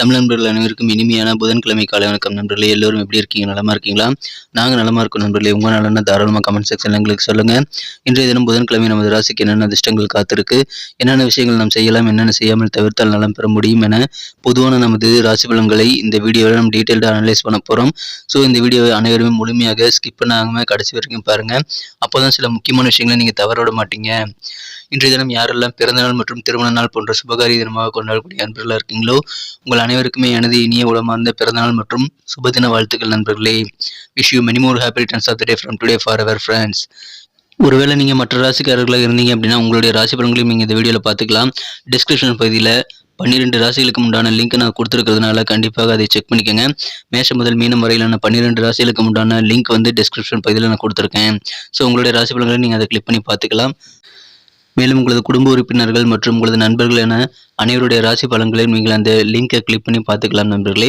தமிழ் நண்பர்கள் அனைவருக்கும் இனிமையான புதன்கிழமை காலை வணக்கம் நண்பர்களே. எல்லோரும் எப்படி இருக்கீங்க? நலமா இருக்கீங்களா? நாங்கள் நலமா இருக்கோம் நண்பர்களே. உங்கள் நலன தாராளமாக கமெண்ட் செக்ஷன் எங்களுக்கு சொல்லுங்க. இன்றைய தினம் புதன்கிழமை நமது ராசிக்கு என்னென்ன அதிர்ஷ்டங்கள் காத்திருக்கு? என்னென்ன விஷயங்கள் நாம் செய்யலாம்? என்னென்ன செய்யாமல் தவிர்த்தால் நலம் பெற முடியும் என பொதுவான நமது ராசி பலன்களை இந்த வீடியோவில் நம்ம டீட்டெயில்டாக அனலைஸ் பண்ண போகிறோம் ஸோ இந்த வீடியோவை அனைவருமே முழுமையாக ஸ்கிப் பண்ணாமல் கடைசி வரைக்கும் பாருங்கள் அப்போ தான் சில முக்கியமான விஷயங்களை நீங்கள் தவற விட மாட்டீங்க. இன்றைய தினம் யாரெல்லாம் பிறந்தநாள் மற்றும் திருமண நாள் போன்ற சுபகாரிய தினமாக கொண்டாடக்கூடிய அன்பர்களாக இருக்கீங்களோ உங்கள் அனைவருக்குமே எனது இனிய உளமார்ந்த பிறந்தநாள் மற்றும் சுபதின வாழ்த்துக்கள் நண்பர்களே. Wish you many more happy returns of the day from today for our friends ஒருவேளை நீங்கள் மற்ற ராசிக்காரர்களாக இருந்தீங்க அப்படின்னா உங்களுடைய ராசி பலன்களையும் நீங்கள் இந்த வீடியோவில் பார்த்துக்கலாம். டிஸ்கிரிப்ஷன் பகுதியில் பன்னிரெண்டு ராசிகளுக்கு உண்டான லிங்க் நான் கொடுத்துருக்கிறதுனால கண்டிப்பாக அதை செக் பண்ணிக்கோங்க. மேஷம் முதல் மீனம் வரையிலான பன்னிரெண்டு ராசிகளுக்கு உண்டான லிங்க் வந்து டிஸ்கிரிப்ஷன் பகுதியில் நான் கொடுத்துருக்கேன். ஸோ உங்களுடைய ராசி பலன்களை நீங்கள் அதை கிளிக் பண்ணி பார்த்துக்கலாம். மேலும் உங்களது குடும்ப உறுப்பினர்கள் மற்றும் உங்களது நண்பர்கள் என அனைவருடைய ராசி பலன்களையும் நீங்கள் அந்த லிங்கை கிளிக் பண்ணி பார்த்துக்கலாம் நண்பர்களே.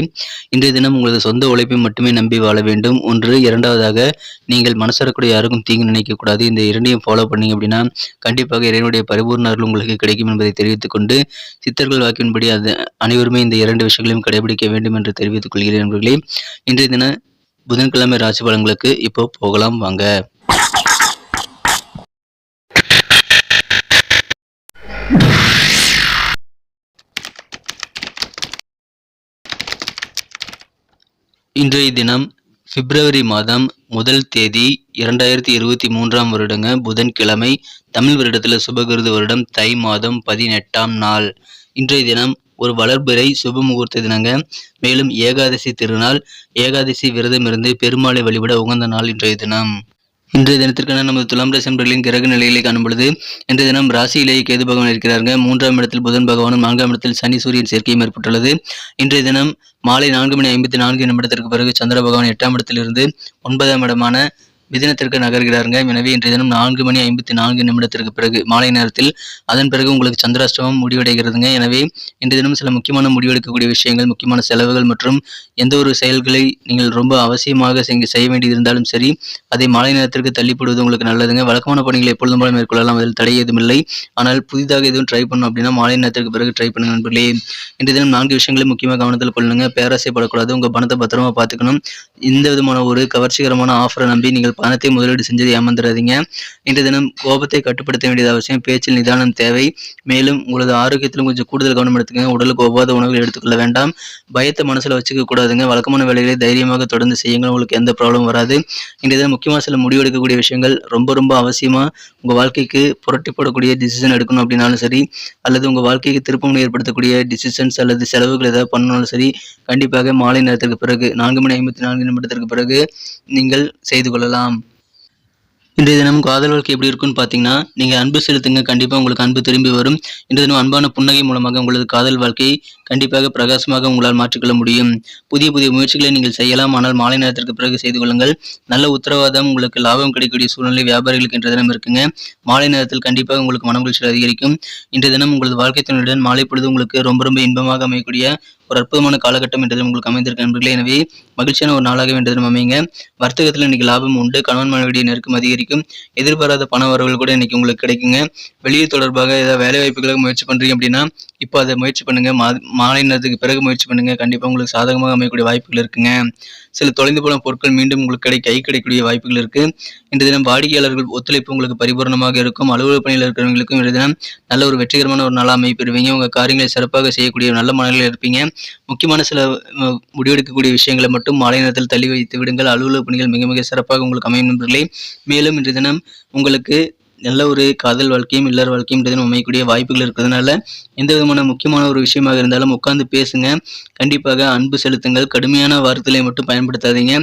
இன்றைய தினம் உங்களது சொந்த உழைப்பை மட்டுமே நம்பி வாழ வேண்டும். ஒன்று இரண்டாவதாக நீங்கள் மனசரக்கூடிய யாருக்கும் தீங்கு நினைக்கக்கூடாது. இந்த இரண்டையும் ஃபாலோ பண்ணீங்க அப்படின்னா கண்டிப்பாக இறைவனுடைய பரிபூர்ண அருள் உங்களுக்கு கிடைக்கும் என்பதை தெரிவித்துக் கொண்டு சித்தர்கள் வாக்கின்படி அது அனைவருமே இந்த இரண்டு விஷயங்களையும் கடைபிடிக்க வேண்டும் என்று தெரிவித்துக் கொள்கிறேன் நண்பர்களே. இன்றைய தின புதன்கிழமை ராசி பலன்களுக்கு இப்போ போகலாம் வாங்க. இன்றைய தினம் பிப்ரவரி மாதம் முதல் தேதி இரண்டாயிரத்தி இருபத்தி மூன்றாம் வருடங்க புதன்கிழமை தமிழ் வருடத்தில் சுபகிருது வருடம் தை மாதம் பதினெட்டாம் நாள். இன்றைய தினம் ஒரு வளர்பிறை சுப முகூர்த்த தினங்க. மேலும் ஏகாதசி திருநாள் ஏகாதசி விரதம் இருந்து பெருமாளை வழிபட உகந்த நாள் இன்றைய தினம். இன்றைய தினத்திற்கான நமது துலாம் ராசி நண்பர்களின் கிரக நிலைகளை காணும் பொழுது இன்றைய தினம் ராசியிலேயே கேது பகவான் இருக்கிறார்கள் மூன்றாம் இடத்தில் புதன் பகவானும் நான்காம் இடத்தில் சனி சூரியன் சேர்க்கையும் ஏற்பட்டுள்ளது. இன்றைய தினம் மாலை நான்கு மணி ஐம்பத்தி நான்கு நிமிடத்திற்கு பிறகு சந்திர பகவான் எட்டாம் இடத்திலிருந்து ஒன்பதாம் இடமான மிதினத்திற்கு நகர்கிறாருங்க. எனவே இன்றைய தினம் நான்கு மணி ஐம்பத்தி நான்கு நிமிடத்திற்கு பிறகு மாலை நேரத்தில் அதன் பிறகு உங்களுக்கு சந்திராஷ்டமம் முடிவடைகிறதுங்க. எனவே இன்றைய தினம் சில முக்கியமான முடிவெடுக்கக்கூடிய விஷயங்கள் முக்கியமான செலவுகள் மற்றும் எந்த ஒரு செயல்களை நீங்கள் ரொம்ப அவசியமாக செய்ய வேண்டியது இருந்தாலும் சரி அதை மாலை நேரத்திற்கு தள்ளிப்படுவது உங்களுக்கு நல்லதுங்க. வழக்கமான பணிகளை எப்பொழுதும் போல மேற்கொள்ளலாம். அதில் தடை எதுவும் இல்லை. ஆனால் புதிதாக எதுவும் ட்ரை பண்ணணும் அப்படின்னா மாலை நேரத்திற்கு பிறகு ட்ரை பண்ணுங்க நண்பர்களே. இன்றைய தினம் நான்கு விஷயங்களை முக்கியமாக கவனத்தில் கொள்ளுங்க. பேராசைப்படக்கூடாது. உங்கள் பணத்தை பத்திரமா பார்த்துக்கணும். எந்த விதமான ஒரு கவர்ச்சிகரமான ஆஃபரை நம்பி நீங்கள் பணத்தை முதலீடு செஞ்சது ஏமாந்துடாதீங்க இன்றைய தினம் கோபத்தை கட்டுப்படுத்த வேண்டியது அவசியம். பேச்சில் நிதானம் தேவை. மேலும் உங்களது ஆரோக்கியத்திலும் கொஞ்சம் கூடுதல் கவனம் எடுத்துக்கங்க. உடலுக்கு ஒவ்வாத உணவுகள் எடுத்துக்கொள்ள வேண்டாம். பயத்தை மனசில் வச்சுக்க கூடாதுங்க. வழக்கமான வேலைகளை தைரியமாக தொடர்ந்து செய்யுங்கள். உங்களுக்கு எந்த ப்ராப்ளம் வராது. இன்றைய தினம் முக்கியமாக சில முடிவெடுக்கக்கூடிய விஷயங்கள். ரொம்ப ரொம்ப அவசியமாக உங்கள் வாழ்க்கைக்கு புரட்டி போடக்கூடிய டிசிஷன் எடுக்கணும் அப்படின்னாலும் சரி அல்லது உங்கள் வாழ்க்கைக்கு திருப்பங்களை ஏற்படுத்தக்கூடிய டிசிஷன்ஸ் அல்லது செலவுகள் ஏதாவது பண்ணாலும் சரி கண்டிப்பாக மாலை நேரத்திற்கு பிறகு நான்கு மணி ஐம்பத்தி நான்கு நிமிடத்திற்கு பிறகு நீங்கள் செய்து கொள்ளலாம். இன்றைய தினம் காதல் வாழ்க்கை எப்படி இருக்குன்னு பார்த்தீங்கன்னா நீங்கள் அன்பு செலுத்துங்க. கண்டிப்பாக உங்களுக்கு அன்பு திரும்பி வரும். இன்றைய தினம் அன்பான புன்னகை மூலமாக உங்களது காதல் வாழ்க்கை கண்டிப்பாக பிரகாசமாக உங்களால் மாற்றிக்கொள்ள முடியும். புதிய புதிய முயற்சிகளை நீங்கள் செய்யலாம். ஆனால் மாலை நேரத்திற்கு பிறகு செய்து கொள்ளுங்கள். நல்ல உத்தரவாதம் உங்களுக்கு லாபம் கிடைக்கக்கூடிய சூழ்நிலை வியாபாரிகளுக்கு இன்றைய தினம் இருக்குங்க. மாலை நேரத்தில் கண்டிப்பாக உங்களுக்கு மனமகிழ்ச்சி அதிகரிக்கும். இன்றைய தினம் உங்களது வாழ்க்கை துணையுடன் மாலை பொழுது உங்களுக்கு ரொம்ப ரொம்ப இன்பமாக அமையக்கூடிய ஒரு அற்புதமான காலகட்டம் என்றது உங்களுக்கு அமைந்திருக்க நண்பர்களே. எனவே மகிழ்ச்சியான ஒரு நாளாக வேண்டது அமைங்க வர்த்தகத்தில் இன்னைக்கு லாபம் உண்டு. கணவன் மனைவிடைய நெருக்கம் அதிகரிக்கும். எதிர்பாராத பண வரவுகள் கூட இன்னைக்கு உங்களுக்கு கிடைக்குங்க. வெளியே தொடர்பாக ஏதாவது வேலை வாய்ப்புகளுக்கு முயற்சி பண்றீங்க அப்படின்னா இப்போ அதை முயற்சி பண்ணுங்க. மா- மாலை நேரத்துக்கு பிறகு முயற்சி பண்ணுங்க. கண்டிப்பாக உங்களுக்கு சாதகமாக அமையக்கூடிய வாய்ப்புகள் இருக்குங்க. சில தொலைந்து போன பொருட்கள் மீண்டும் உங்களுக்கு கிடை கை கிடைக்கக்கூடிய வாய்ப்புகள் இருக்கு. இன்று தினம் வாடிக்கையாளர்கள் ஒத்துழைப்பு உங்களுக்கு பரிபூர்ணமாக இருக்கும். அலுவலக பணியில் இருக்கிறவங்களுக்கும் இன்று தினம் நல்ல ஒரு வெற்றிகரமான ஒரு நாளாக அமைப்பிடுவீங்க உங்கள் காரியங்களை சிறப்பாக செய்யக்கூடிய நல்ல மனநிலையில் இருப்பீங்க. முக்கியமான சில முடிவெடுக்கக்கூடிய விஷயங்களை மட்டும் மாலை நேரத்தில் தள்ளி வைத்து விடுங்கள். அலுவலக பணிகள் மிக மிக சிறப்பாக உங்களுக்கு அமையும் நண்பர்களே மேலும் இன்று தினம் உங்களுக்கு நல்ல ஒரு காதல் வாழ்க்கையும் இல்லற வாழ்க்கையும் இன்று அமையக்கூடிய வாய்ப்புகள் இருக்கிறதுனால எந்த விதமான முக்கியமான ஒரு விஷயமாக இருந்தாலும் உட்காந்து பேசுங்க. கண்டிப்பாக அன்பு செலுத்துங்கள். கடுமையான வார்த்தைகளை மட்டும் பயன்படுத்தாதீங்க.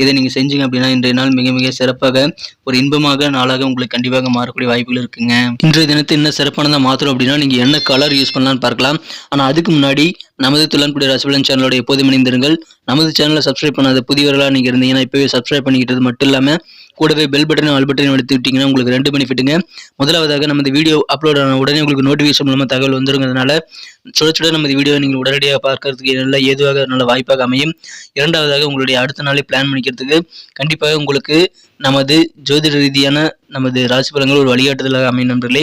இதை நீங்கள் செஞ்சீங்க அப்படின்னா இன்றைய நாள் மிக மிக சிறப்பாக ஒரு இன்பமாக நாளாக உங்களுக்கு கண்டிப்பாக மாறக்கூடிய வாய்ப்புகள் இருக்குங்க. இன்றைய தினத்தை என்ன சிறப்பானதாக மாற்றணும் அப்படின்னா நீங்கள் என்ன கலர் யூஸ் பண்ணலாம்னு பார்க்கலாம். ஆனால் அதுக்கு முன்னாடி நமது துளன்குடி ராசிபலன் சேனலோட எப்போதும் இணைந்திருங்கள். நமது சேனலை சப்ஸ்கிரைப் பண்ணாத புதியவர்களாக நீங்கள் இருந்தீங்கன்னா இப்போவே சப்ஸ்கிரைப் பண்ணிக்கிட்டது மட்டும் இல்லாமல் கூடவே பெல் பட்டன் ஆல் பட்டன் எடுத்து விட்டீங்கன்னா உங்களுக்கு ரெண்டு பெனிஃபிட்டுங்க முதலாவதாக நம்ம வீடியோ அப்லோட் ஆன உடனே உங்களுக்கு நோட்டிஃபிகேஷன் மூலமாக தகவல் வந்துருங்கிறதுனால சுட சுட நம்ம வீடியோ நீங்கள் உடனடியாக பார்க்கறதுக்கு நல்ல ஏதுவாக நல்ல வாய்ப்பாக அமையும். இரண்டாவதாக உங்களுடைய அடுத்த நாளை பிளான் பண்ணிக்கிறதுக்கு கண்டிப்பாக உங்களுக்கு நமது ஜோதிட ரீதியான நமது ராசி பலங்கள் ஒரு வழிகாட்டுதலாக அமையும் நண்பர்களே.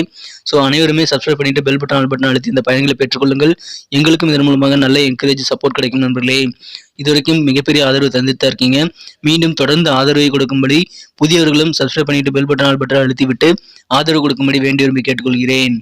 ஸோ அனைவருமே சப்ஸ்கிரைப் பண்ணிட்டு பெல் பட்டன் ஆல் பட்டன் அழுத்தி இந்த பயன்களை பெற்றுக்கொள்ளுங்கள். எங்களுக்கும் இதன் மூலமாக நல்ல என்கரேஜ் சப்போர்ட் கிடைக்கும் நண்பர்களே. இதுவரைக்கும் மிகப்பெரிய ஆதரவு தந்துட்டு இருக்கீங்க. மீண்டும் தொடர்ந்து ஆதரவை கொடுக்கும்படி புதியவர்களும் சப்ஸ்கிரைப் பண்ணிட்டு பெல் பட்டன் ஆல் பட்டன் அழுத்தி விட்டு ஆதரவு கொடுக்கும்படி வேண்டி விரும்பி கேட்டுக்கொள்கிறேன்.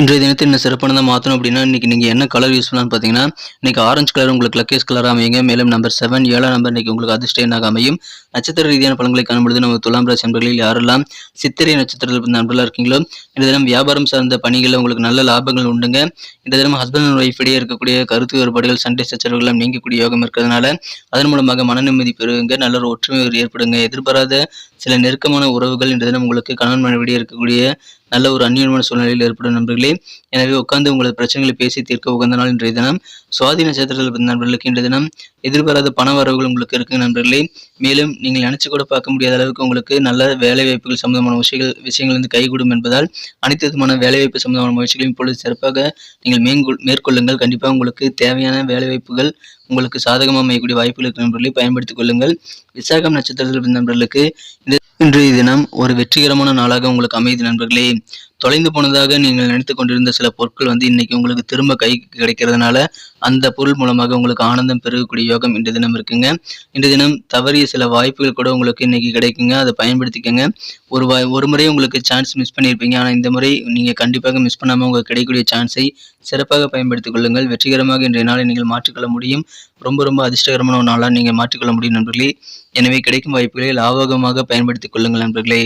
இன்றைய தினத்தில் என்ன சிறப்பானதாக மாற்றணும் அப்படின்னா இன்னைக்கு நீங்கள் என்ன கலர் யூஸ் பண்ணலாம்னு பார்த்தீங்கன்னா இன்னைக்கு ஆரஞ்சு கலர் உங்களுக்கு லக்கேஸ் கலர் அமையுங்க. மேலும் நம்பர் செவன் ஏழாம் நம்பர் இன்றைக்கி உங்களுக்கு அதிர்ஷ்ட எண்ணாக அமையும். நட்சத்திர ரீதியான பழங்களை காணும்பொழுது நம்ம துலாம் ராசி நண்பர்களில் யாரெல்லாம் சித்திரை நட்சத்திரத்தில் நண்பர்களாக இருக்கீங்களோ இந்த தினம் வியாபாரம் சார்ந்த பணிகளில் உங்களுக்கு நல்ல லாபங்கள் உண்டுங்க. இந்த தினம் ஹஸ்பண்ட் அண்ட் ஒய்ஃப் இடையே இருக்கக்கூடிய கருத்து வேறுபாடுகள் சண்டை சச்சரவுகள் நீங்கக்கூடிய யோகம் இருக்கிறதுனால அதன் மூலமாக மன நிம்மதி பெறுங்க நல்ல ஒரு ஒற்றுமை ஏற்படுங்க. எதிர்பாராத சில நெருக்கமான உறவுகள் இந்த தினம் உங்களுக்கு கணவன் மனைவிடையே இருக்கக்கூடிய நல்ல ஒரு அந்நியமான சூழ்நிலையில் ஏற்படும் நண்பர்களே. எனவே உட்கார்ந்து உங்களது பிரச்சனைகளை பேசி தீர்க்க உகந்த நாள் இன்றைய தினம். சுவாதி நட்சத்திரத்தில் பிறந்த நண்பர்களுக்கு இன்றைய தினம் எதிர்பாராத பண வரவுகள் உங்களுக்கு இருக்குங்க நண்பர்களே. மேலும் நீங்கள் நினைச்சு கூட பார்க்க முடியாத அளவுக்கு உங்களுக்கு நல்ல வேலை வாய்ப்புகள் சம்பந்தமான விஷயங்கள் விஷயங்கள் வந்து கைகூடும் என்பதால் அனைத்து விதமான வேலைவாய்ப்பு சம்பந்தமான முயற்சிகளையும் இப்பொழுது சிறப்பாக நீங்கள் மேற்கொள் மேற்கொள்ளுங்கள். கண்டிப்பாக உங்களுக்கு தேவையான வேலைவாய்ப்புகள் உங்களுக்கு சாதகமாக அமையக்கூடிய வாய்ப்புகள் நண்பர்களை. பயன்படுத்திக் கொள்ளுங்கள். விசாகம் நட்சத்திரத்தில் பிறந்த நண்பர்களுக்கு இந்த இன்றைய தினம் ஒரு வெற்றிகரமான நாளாக உங்களுக்கு அமைதி நண்பர்களே. தொலைந்து போனதாக நீங்கள் நினைத்து கொண்டிருந்த சில பொருட்கள் வந்து இன்னைக்கு உங்களுக்கு திரும்ப கை கிடைக்கிறதுனால அந்த பொருள் மூலமாக உங்களுக்கு ஆனந்தம் பெருகக்கூடிய யோகம் இன்றைய தினம் இருக்குங்க. இன்றைய தினம் தவறிய சில வாய்ப்புகள் கூட உங்களுக்கு இன்னைக்கு கிடைக்குங்க. அதை பயன்படுத்திக்கங்க. ஒரு வாய் ஒரு முறை உங்களுக்கு சான்ஸ் மிஸ் பண்ணியிருப்பீங்க. ஆனால் இந்த முறை நீங்கள் கண்டிப்பாக மிஸ் பண்ணாமல் உங்களுக்கு கிடைக்கக்கூடிய சான்ஸை சிறப்பாக பயன்படுத்திக் கொள்ளுங்கள். வெற்றிகரமாக இன்றைய நாளை நீங்கள் மாற்றிக்கொள்ள முடியும். ரொம்ப ரொம்ப அதிர்ஷ்டகரமான ஒரு நாளாக நீங்கள் மாற்றிக்கொள்ள முடியும் நண்பர்களே. எனவே கிடைக்கும் வாய்ப்புகளை லாபகமாக பயன்படுத்திக் கொள்ளுங்கள் நண்பர்களே.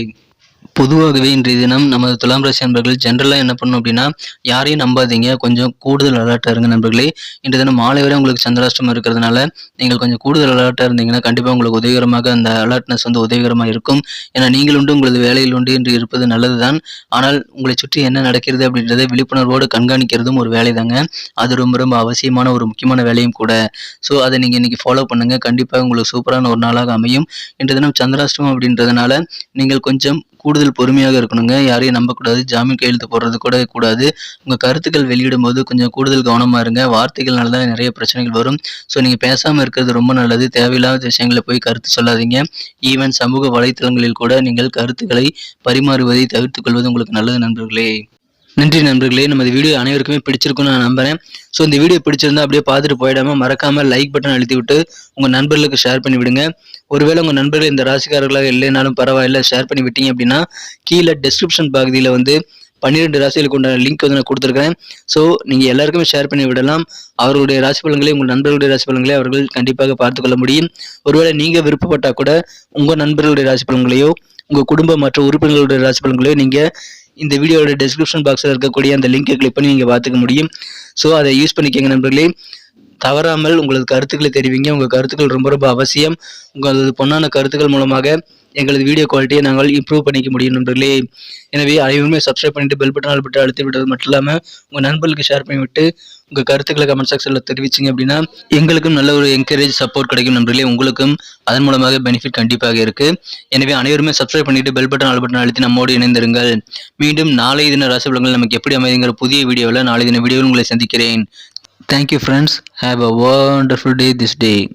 பொதுவாகவே இன்றைய தினம் நமது துலாம் ராசி நண்பர்கள் ஜென்ரலாக என்ன பண்ணணும் அப்படின்னா யாரையும் நம்பாதீங்க. கொஞ்சம் கூடுதல் அலர்ட்டாக இருங்க நண்பர்களே. இன்றைய தினம் மாலை வரை உங்களுக்கு சந்திராஷ்டமம் இருக்கிறதுனால நீங்கள் கொஞ்சம் கூடுதல் அலர்ட்டாக இருந்தீங்கன்னா கண்டிப்பாக உங்களுக்கு உதவிகரமாக அந்த அலர்ட்னஸ் வந்து உதவிகரமாக இருக்கும். ஏன்னா நீங்கள் உண்டு உங்களது வேலையில் உண்டு என்று இருப்பது நல்லது தான் ஆனால் உங்களை சுற்றி என்ன நடக்கிறது அப்படின்றத விழிப்புணர்வோடு கண்காணிக்கிறதும் ஒரு வேலை தாங்க அது ரொம்ப ரொம்ப அவசியமான ஒரு முக்கியமான வேலையும் கூட. ஸோ அதை நீங்கள் இன்றைக்கி ஃபாலோ பண்ணுங்கள் கண்டிப்பாக உங்களுக்கு சூப்பரான ஒரு நாளாக அமையும். இன்றைய தினம் சந்திராஷ்டமம் அப்படின்றதுனால நீங்கள் கொஞ்சம் கூடுதல் பொறுமையாக இருக்கணுங்க. யாரையும் நம்பக்கூடாது. ஜாமீன் கையெழுத்து போடுறது கூட கூடாது. உங்கள் கருத்துக்கள் வெளியிடும் போது கொஞ்சம் கூடுதல் கவனமாக இருங்க. வார்த்தைகள்னால தான் நிறைய பிரச்சனைகள் வரும். ஸோ நீங்கள் பேசாமல் இருக்கிறது ரொம்ப நல்லது. தேவையில்லாத விஷயங்களை போய் கருத்து சொல்லாதீங்க. ஈவன் சமூக வலைத்தளங்களில் கூட நீங்கள் கருத்துக்களை பரிமாறுவதை தவிர்த்துக் கொள்வது உங்களுக்கு நல்லது நண்பர்களே. நன்றி நண்பர்களே. நமது வீடியோ அனைவருக்குமே பிடிச்சிருக்கும்னு நான் நம்புறேன். ஸோ இந்த வீடியோ பிடிச்சிருந்தா அப்படியே பார்த்துட்டு போயிடாம மறக்காம லைக் பட்டன் அழுத்தி விட்டு உங்கள் நண்பர்களுக்கு ஷேர் பண்ணி விடுங்க ஒருவேளை உங்கள் நண்பர்கள் இந்த ராசிக்காரர்களாக இல்லைனாலும் பரவாயில்ல ஷேர் பண்ணி விட்டீங்க அப்படின்னா கீழே டெஸ்கிரிப்ஷன் பகுதியில் வந்து பன்னிரெண்டு ராசிகளுக்கு உண்டான லிங்க் வந்து நான் கொடுத்துருக்கேன் ஸோ நீங்கள் எல்லாருக்குமே ஷேர் பண்ணி விடலாம். அவர்களுடைய ராசி பலன்களை உங்கள் நண்பர்களுடைய ராசி பலன்களை அவர்கள் கண்டிப்பாக பார்த்துக்கொள்ள முடியும். ஒருவேளை நீங்கள் விருப்பப்பட்டால் கூட உங்கள் நண்பர்களுடைய ராசி பலன்களையோ உங்கள் குடும்ப மற்ற உறுப்பினர்களுடைய ராசி பலன்களையோ நீங்கள் இந்த வீடியோட டிஸ்கிரிப்ஷன் பாக்ஸில் இருக்கக்கூடிய அந்த லிங்கை கிளிக் பண்ணி நீங்கள் பார்த்துக்க முடியும். ஸோ அதை யூஸ் பண்ணிக்கங்க நண்பர்களே. தவறாமல் உங்களது கருத்துக்களை தெரிவிங்க. உங்கள் கருத்துக்கள் ரொம்ப ரொம்ப அவசியம். உங்களது பொன்னான கருத்துக்கள் மூலமாக எங்களது வீடியோ குவாலிட்டியை நாங்கள் இம்ப்ரூவ் பண்ணிக்க முடியும் நண்பர்களே. எனவே அனைவருமே சப்ஸ்கிரைப் பண்ணிட்டு பெல் பட்டன் பட்டு அழுத்தி விட்டது மட்டும் இல்லாமல் உங்கள் நண்பர்களுக்கு ஷேர் பண்ணிவிட்டு உங்கள் கருத்துக்களை கமெண்ட் செக்ஷனில் தெரிவிச்சிங்க அப்படின்னா எங்களுக்கும் நல்ல ஒரு என்கரேஜ் சப்போர்ட் கிடைக்கும் நண்பர்களே. உங்களுக்கும் அதன் மூலமாக பெனிஃபிட் கண்டிப்பாக இருக்கு. எனவே அனைவருமே சப்ஸ்கிரைப் பண்ணிட்டு பெல் பட்டன் ஆல் பட்டன் அழுத்தி நம்மோடு இணைந்திருங்கள். மீண்டும் நாளை தின ராசி பலங்கள் நமக்கு எப்படி அமைதிங்கிற புதிய வீடியோவில் நாளை தின வீடியோவில் உங்களை சந்திக்கிறேன். Thank you, friends. Have a wonderful day this day.